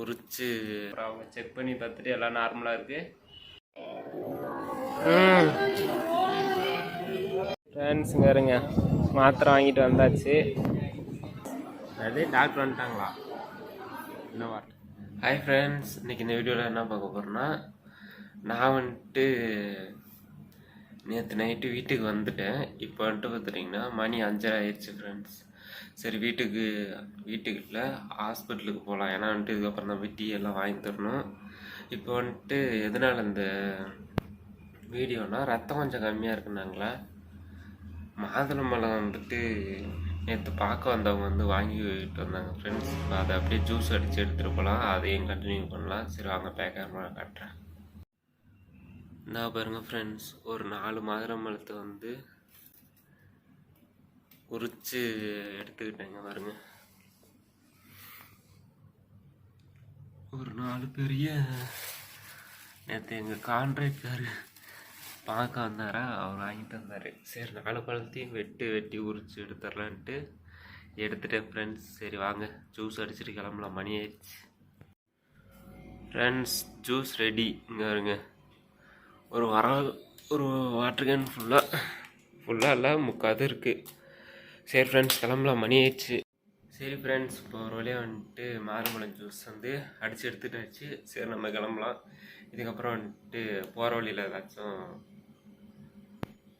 உரிச்சு. அவங்க செக் பண்ணி பார்த்துட்டு எல்லாம் நார்மலாக இருக்குது ஃப்ரெண்ட்ஸுங்க இருங்க. மாத்திரை வாங்கிட்டு வந்தாச்சு. அது டாக்டர் வந்துட்டாங்களா? என்ன ஹாய் ஃப்ரெண்ட்ஸ் இன்னைக்கு இந்த வீடியோவில் என்ன பார்க்க போகிறோன்னா நான் வந்துட்டு நேற்று நைட்டு வீட்டுக்கு வந்துட்டேன். இப்போ வந்துட்டு பார்த்துட்டிங்கன்னா மணி அஞ்சரை ஆயிடுச்சு ஃப்ரெண்ட்ஸ் சரி வீட்டுக்கு வீட்டுக்கு இல்லை ஹாஸ்பிட்டலுக்கு போகலாம் ஏன்னா வந்துட்டு இதுக்கப்புறம் தான் போய் டீ எல்லாம் வாங்கி தரணும். இப்போ வந்துட்டு எதனால் இந்த வீடியோனா ரத்தம் கொஞ்சம் கம்மியாக இருக்குனாங்களா? மாதுளம்பழம் வந்துட்டு நேற்று பார்க்க வந்தவங்க வந்து வாங்கிட்டு வந்தாங்க ஃப்ரெண்ட்ஸ் அதை அப்படியே ஜூஸ் அடித்து எடுத்துகிட்டு போகலாம் அதையும் கண்டினியூ பண்ணலாம். சரி வாங்க பேக்கர் காட்டுறேன். நான் பாருங்கள் ஃப்ரெண்ட்ஸ் ஒரு நாலு மாதுளம்பழத்தை வந்து உரிச்சு எடுத்துக்கிட்டேங்க பாருங்க. ஒரு நாலு பெரிய நேற்று எங்கள் கான்ட்ராக்டர் பார்க்க வந்தாரா அவர் வாங்கிட்டு வந்தார். சரி நாலு பழத்தையும் வெட்டி வெட்டி உரிச்சு எடுத்துடலான்ட்டு எடுத்துட்டேன் ஃப்ரெண்ட்ஸ் சரி வாங்க ஜூஸ் அடிச்சுட்டு கிளம்பலாம். மணி ஆயிடுச்சு. ஃப்ரெண்ட்ஸ் ஜூஸ் ரெடி இங்கே வருங்க ஒரு வர ஒரு வாட்டர் கேன் ஃபுல்லாக ஃபுல்லாக இல்லை முக்காது இருக்குது சரி ஃப்ரெண்ட்ஸ் கிளம்பலாம். மணி ஆயிடுச்சு. சரி ஃப்ரெண்ட்ஸ் இப்போ ஒரு வழியாக வந்துட்டு மாதுளம்பழம் ஜூஸ் வந்து அடித்து எடுத்துட்டாச்சு. சரி நம்ம கிளம்பலாம். இதுக்கப்புறம் வந்துட்டு போகிற வழியில் ஏதாச்சும்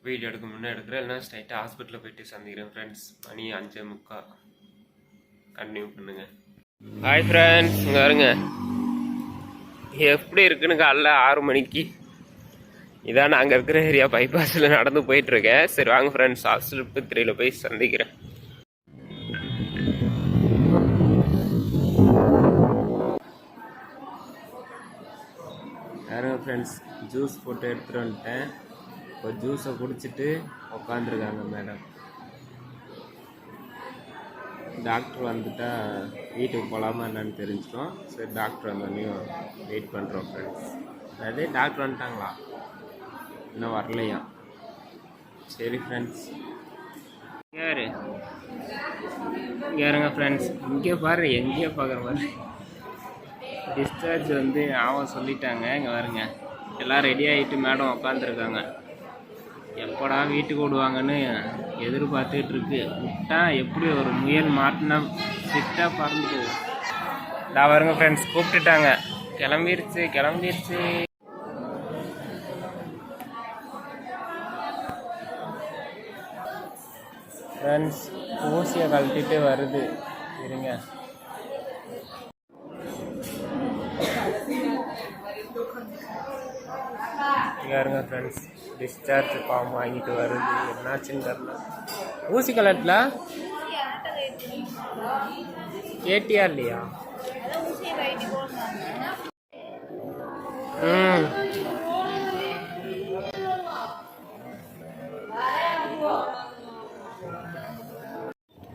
வீடியோ எடுக்க முன்னே எடுக்கிறேன். இல்லைனா ஸ்ட்ரைட்டாக ஹாஸ்பிட்டலில் போயிட்டு சந்திக்கிறேன் ஃப்ரெண்ட்ஸ் மணி அஞ்சே முக்கா கண்டினியூ பண்ணுங்க. ஹாய் ஃப்ரெண்ட்ஸ் இங்கே வருங்க எப்படி இருக்குன்னு காலைல ஆறு மணிக்கு இதான் நாங்கள் இருக்கிற ஏரியா பைபாஸில் நடந்து போயிட்டுருக்கேன். சரி வாங்க ஃப்ரெண்ட்ஸ் ஆஸ்பத்திரியில் போய் சந்திக்கிறேன். யாருங்க ஃப்ரெண்ட்ஸ் ஜூஸ் போட்டு எடுத்துகிட்டு வந்துட்டேன். இப்போ ஜூஸை குடிச்சிட்டு உக்காந்துருக்காங்க மேடம் டாக்டர் வந்துட்டா வீட்டுக்கு போகலாமா என்னன்னு தெரிஞ்சிட்டோம். சரி டாக்டர் வந்தோடனையும் வெயிட் பண்ணுறோம் ஃப்ரெண்ட்ஸ் அதே டாக்டர் வந்துட்டாங்களா? இன்னும் வரலையா? சரி ஃப்ரெண்ட்ஸ் யாரு? யாருங்க ஃப்ரெண்ட்ஸ் இங்கே பாரு எங்கேயோ பார்க்குற மாதிரி. டிஸ்சார்ஜ் வந்து ஆமாம் சொல்லிட்டாங்க. இங்கே வருங்க எல்லாம் ரெடி ஆகிட்டு மேடம் உட்காந்துருக்காங்க எப்படா வீட்டுக்கு விடுவாங்கன்னு எதிர்பார்த்துட்டு இருக்கு விட்டா எப்படி ஒரு முயல் மாட்டினா சிட்டாக பறந்து நான் வருங்க ஃப்ரெண்ட்ஸ் கூப்பிட்டுட்டாங்க. கிளம்பிருச்சு கிளம்பிருச்சு. ஃப்ரெண்ட்ஸ் ஊசியை கழட்டிட்டு வருது. இருங்க. யாருங்க ஃப்ரெண்ட்ஸ் டிஸ்சார்ஜ் ஃபார்ம் வாங்கிட்டு வருது. என்னாச்சுன்னு தெரில ஊசி கலட்டில் கேட்டியா இல்லையா? ம்.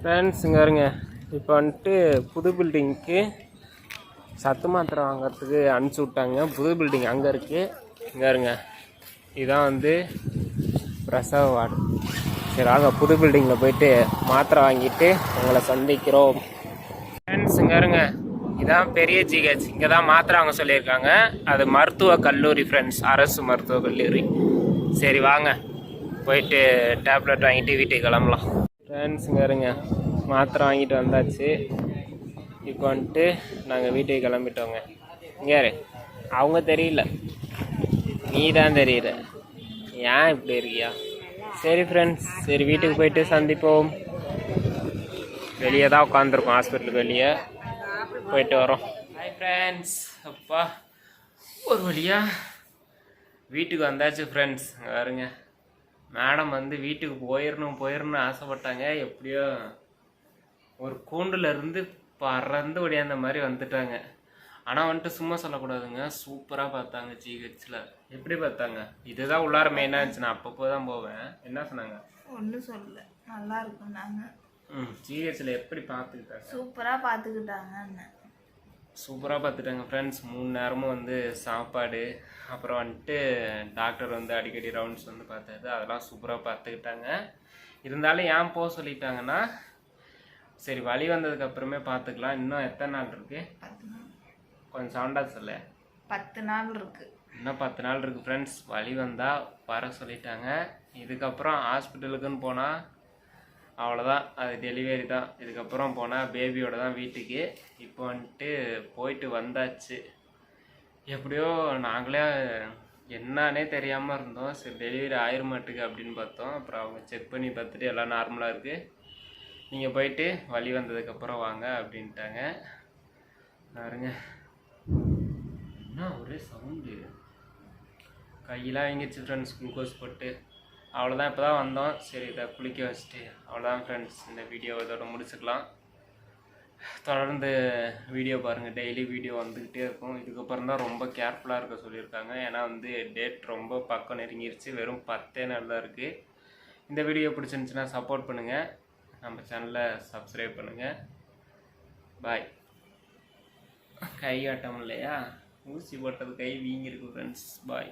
ஃப்ரெண்ட்ஸ் இங்கே இருங்க இப்போ வந்துட்டு புது பில்டிங்க்கு சத்து மாத்திரை வாங்குறதுக்கு அனுப்பிச்சி விட்டாங்க. புது பில்டிங் அங்கே இருக்குது இங்கே இருங்க இதான் வந்து பிரசவ வார்டு சரி வாங்க புது பில்டிங்கில் போயிட்டு மாத்திரை வாங்கிட்டு உங்களை சந்திக்கிறோம். ஃப்ரெண்ட்ஸ் இங்கே இருங்க இதான் பெரிய ஜிஹெச் இங்கே தான் மாத்திரை வாங்க சொல்லியிருக்காங்க. அது மருத்துவ கல்லூரி ஃப்ரெண்ட்ஸ் அரசு மருத்துவ கல்லூரி. சரி வாங்க. போயிட்டு டேப்லெட் வாங்கிட்டு வீட்டுக்கு கிளம்பலாம். ஃப்ரெண்ட்ஸ் இருங்க மாத்திரை வாங்கிட்டு வந்தாச்சு. இப்போ வந்துட்டு நாங்கள் வீட்டுக்கு கிளம்பிட்டோங்க. இங்கே அவங்க தெரியல. நீ தான் தெரியல ஏன் இப்படி இருக்கியா? சரி ஃப்ரெண்ட்ஸ் சரி வீட்டுக்கு போயிட்டு சந்திப்போம். வெளியே தான் உட்காந்துருக்கோம் ஹாஸ்பிட்டலுக்கு வெளியே. போயிட்டு வரோம். ஹாய் ஃப்ரெண்ட்ஸ் அப்பா ஒரு வழியா வீட்டுக்கு வந்தாச்சு ஃப்ரெண்ட்ஸ் வருங்க மேடம் வந்து வீட்டுக்கு போயிடணும் போயிடணும்னு ஆசைப்பட்டாங்க. எப்படியோ ஒரு கூண்டுல இருந்து பறந்து ஒடியாந்த மாதிரி வந்துட்டாங்க. ஆனால் வந்துட்டு சும்மா சொல்லக்கூடாதுங்க. சூப்பராக பார்த்தாங்க ஜிஹெச்சில் எப்படி பார்த்தாங்க? இதுதான் உள்ளார மெயினாக இருந்துச்சு. நான் அப்பப்போ தான் போவேன். என்ன சொன்னாங்க? ஒன்றும் சொல்லல. நல்லா இருக்கும் நாங்கள் ம் ஜிஹெச்சில் எப்படி பார்த்துக்கிட்டாங்க? சூப்பராக பார்த்துக்கிட்டாங்கன்னு சூப்பராக பார்த்துட்டாங்க ஃப்ரெண்ட்ஸ் மூணு நேரமும் வந்து சாப்பாடு அப்புறம் வந்துட்டு டாக்டர் வந்து அடிக்கடி ரவுண்ட்ஸ் வந்து பார்த்தாரு. அதெல்லாம் சூப்பராக பார்த்துக்கிட்டாங்க இருந்தாலும் ஏன் போக சொல்லிட்டாங்கன்னா சரி வழி வந்ததுக்கு அப்புறமே பார்த்துக்கலாம் இன்னும் எத்தனை நாள் இருக்கு? பத்து நாள். கொஞ்சம் சவுண்டாக சொல்லு. பத்து நாள் இருக்கு. இன்னும் பத்து நாள் இருக்குது ஃப்ரெண்ட்ஸ் வழி வந்தால் வர சொல்லிட்டாங்க. இதுக்கப்புறம் ஹாஸ்பிட்டலுக்குன்னு போனால் அவ்வளோதான் அது டெலிவரி தான். இதுக்கப்புறம் போனால் பேபியோட தான் வீட்டுக்கு. இப்போ வந்துட்டு போயிட்டு வந்தாச்சு. எப்படியோ நாங்களே என்னன்னே தெரியாமல் இருந்தோம். சரி டெலிவரி ஆயிருமாட்டுக்கு அப்படின்னு பார்த்தோம். அப்புறம் அவங்க செக் பண்ணி பார்த்துட்டு எல்லாம் நார்மலாக இருக்குது நீங்கள் போயிட்டு வழி வந்ததுக்கப்புறம் வாங்க அப்படின்ட்டாங்க. பாருங்க. என்ன ஒரே சவுண்டு கையெல்லாம் வாங்கிடுச்சு ஃப்ரெண்ட்ஸ் குளுக்கோஸ் போட்டு. அவ்வளோதான் இப்போ தான் வந்தோம். சரி இதை குளிக்க வச்சுட்டு அவ்வளோதான் ஃப்ரெண்ட்ஸ் இந்த வீடியோ இதோட முடிச்சுக்கலாம். தொடர்ந்து வீடியோ பாருங்கள் டெய்லி வீடியோ வந்துக்கிட்டே இருக்கும். இதுக்கப்புறம் தான் ரொம்ப கேர்ஃபுல்லாக இருக்க சொல்லியிருக்காங்க. ஏன்னா வந்து டேட் ரொம்ப பக்கம் நெருங்கிருச்சு. வெறும் பத்தே நாள் தான் இருக்குது இந்த வீடியோ பிடிச்சிருந்துச்சுன்னா சப்போர்ட் பண்ணுங்கள் நம்ம சேனலை சப்ஸ்கிரைப் பண்ணுங்கள் பாய் கை ஆட்டம் இல்லையா? ஊசி போட்டது கை வீங்கிருக்கு ஃப்ரெண்ட்ஸ் பாய்